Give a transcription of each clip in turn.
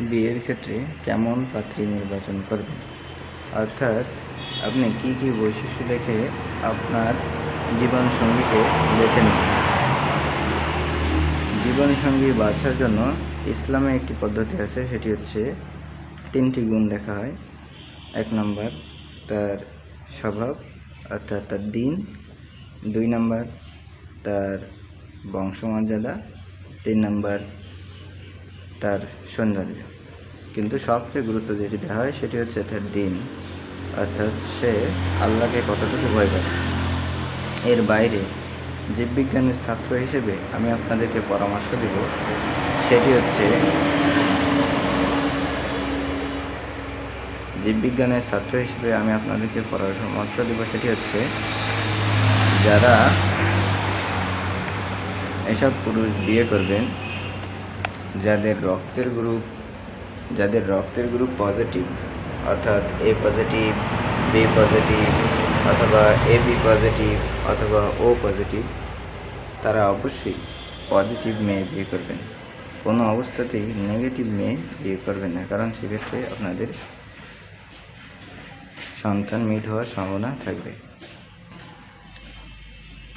বিয়ের ক্ষেত্রে কেমন পাত্রী নির্বাচন করবেন? অর্থাৎ আপনি কি কি বৈশিষ্ট্য দেখে আপনার জীবনসঙ্গীকে বেছে নেবেন? জীবনসঙ্গী বাছার জন্য ইসলামে একটি পদ্ধতি আছে, সেটি হচ্ছে তিনটি গুণ দেখা হয়। এক নম্বর, তার স্বভাব, অর্থাৎ তার দিন। দুই নম্বর, তার বংশমর্যাদা। তিন নম্বর তার সৌন্দর্য। কিন্তু সবচেয়ে গুরুত্ব যেটি দেওয়া হয়, সেটি হচ্ছে তার দিন। অর্থাৎ সে আল্লাহকে কতটুকু ভয় করে। এর বাইরে জীববিজ্ঞানের ছাত্র হিসেবে আমি আপনাদেরকে পরামর্শ দেব, সেটি হচ্ছে জীববিজ্ঞানের ছাত্র হিসেবে আমি আপনাদেরকে পরামর্শ দেব, সেটি হচ্ছে যারা এসব পুরুষ বিয়ে করবেন যাদের রক্তের গ্রুপ যাদের রক্তের গ্রুপ পজিটিভ অর্থাৎ এ পজিটিভ বি পজিটিভ অথবা এ বি পজিটিভ অথবা ও পজিটিভ তারা অবশ্যই পজিটিভ মেয়ে বিয়ে করবেন। কোনো অবস্থাতেই নেগেটিভ মেয়ে বিয়ে করবেন না, কারণ সেক্ষেত্রে আপনাদের সন্তান মৃত হওয়ার সম্ভাবনা থাকবে।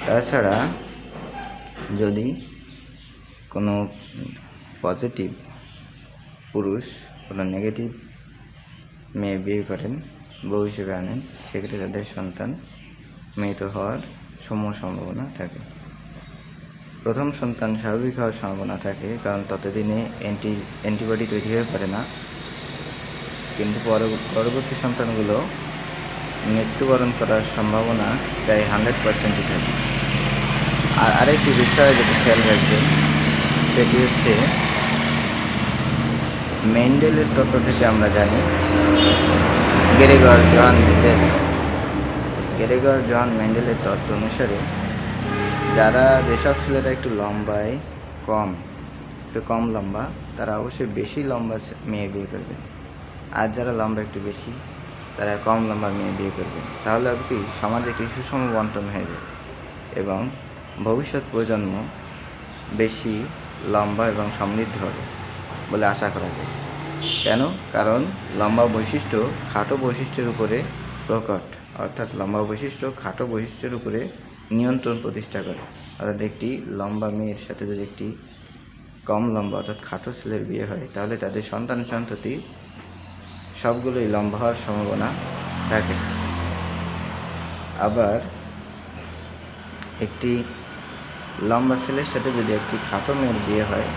তাছাড়া যদি কোনো পজিটিভ পুরুষ কোনো নেগেটিভ মেয়ে বিয়ে করেন, বউ হিসেবে আনেন, সেক্ষেত্রে তাদের সন্তান মৃত হওয়ার সম সম্ভাবনা থাকে। প্রথম সন্তান স্বাভাবিক হওয়ার সম্ভাবনা থাকে, কারণ ততদিনে অ্যান্টি অ্যান্টিবডি তৈরি হয়ে পারে না। কিন্তু পরব- পরবর্তী সন্তানগুলো মৃত্যুবরণ করার সম্ভাবনা প্রায় হান্ড্রেড পার্সেন্টই থাকে। আর আরেকটি বিষয় যেটা খেয়াল রাখবেন, সেটি হচ্ছে মেন্ডেলের তত্ত্ব থেকে আমরা জানি। Gregor Johann Mendel. Gregor Johann মেন্ডেলের তত্ত্ব অনুসারে যারা যেসব ছেলেরা একটু লম্বায় কম, একটু কম লম্বা, তারা অবশ্যই বেশি লম্বা মেয়ে বিয়ে করবে। আর যারা লম্বা একটু বেশি, তারা কম লম্বা মেয়ে বিয়ে করবে। তাহলে আর কি, সমাজে একটি সুষম বন্টন হয়ে যাবে এবং ভবিষ্যৎ প্রজন্ম বেশি লম্বা এবং সমৃদ্ধ হবে। বলে আশা করা যায়। কেন? কারণ লম্বা বৈশিষ্ট্য খাটো বৈশিষ্ট্যের উপরে প্রকট, অর্থাৎ লম্বা বৈশিষ্ট্য খাটো বৈশিষ্ট্যের উপরে নিয়ন্ত্রণ প্রতিষ্ঠা করে। অর্থাৎ একটি লম্বা মেয়ের সাথে যদি একটি কম লম্বা, অর্থাৎ খাটো ছেলের বিয়ে হয়, তাহলে তাদের সন্তান সন্ততি সবগুলোই লম্বা হওয়ার সম্ভাবনা থাকে। আবার একটি লম্বা ছেলের সাথে যদি একটি খাটো মেয়ের বিয়ে হয়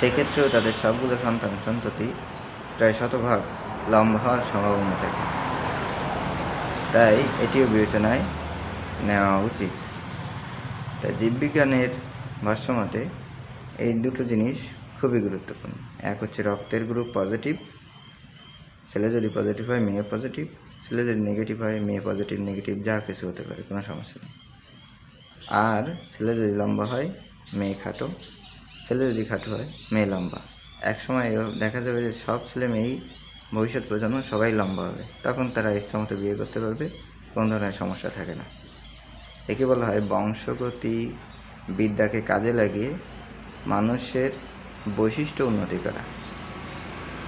সেক্ষেত্রেও তাদের সবগুলো সন্তান সন্ততি প্রায় শতভাগ লম্বা হওয়ার সম্ভাবনা থাকে। তাই এটিও বিবেচনায় নেওয়া উচিত। তাই জীববিজ্ঞানের ভাষ্যমতে এই দুটো জিনিস খুবই গুরুত্বপূর্ণ। এক হচ্ছে রক্তের গ্রুপ পজিটিভ ছেলে যদি পজিটিভ হয়, মেয়ে পজিটিভ ছেলে যদি নেগেটিভ হয়, মেয়ে পজিটিভ, নেগেটিভ, যা কিছু হতে পারে, কোনো সমস্যা নেই। আর ছেলে যদি লম্বা হয়, মেয়ে খাটো। ছেলে যদি খাটো হয়, মেয়ে লম্বা। এক সময় দেখা যাবে যে সব ছেলে মেয়েই ভবিষ্যৎ প্রজন্ম সবাই লম্বা হবে। তখন তারা ইচ্ছামতো বিয়ে করতে পারবে, কোনো ধরনের সমস্যা থাকে না। একে বলা হয় বংশগতি বিদ্যাকে কাজে লাগিয়ে মানুষের বৈশিষ্ট্য উন্নতি করা।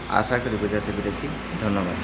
আশা করি বোঝাতে পেরেছি। ধন্যবাদ।